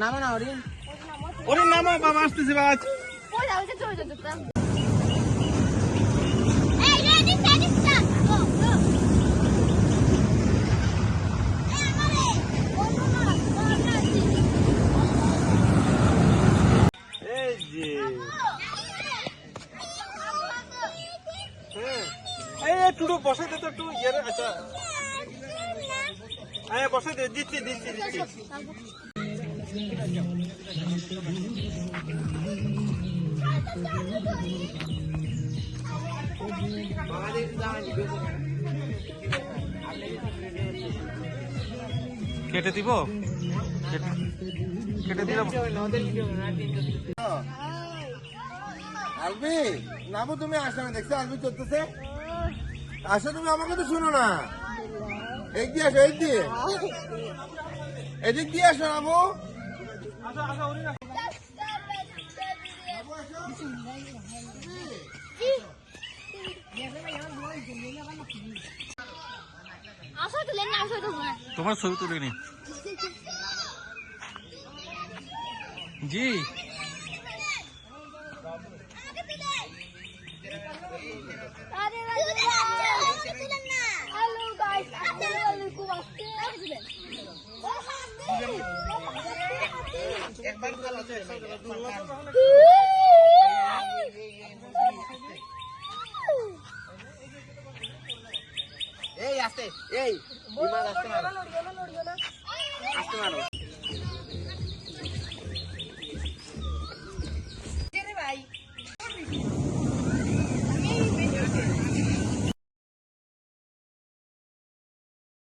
নামো না ওরিন ওরিন নামো বাবা আসতেছে বাবা। একটু বসে দে তো একটু ইয়ে রে, আচ্ছা। হ্যাঁ বসে দে দিচ্ছি দিচ্ছি দিচ্ছি। কেটে দিব? কেটে- দিলাম। আলবি নাবু তুমি আসো না দেখছ আলবি চলতেছে? আসো তুমি আমাকে তো শুনো না। এই দিয়ে আসো, এই দিয়ে এদিক দিয়ে আসো তো তোমার ছবি তুলে নি। জি। এই আসতে এই বিমান আসতে মারো আসতে মারো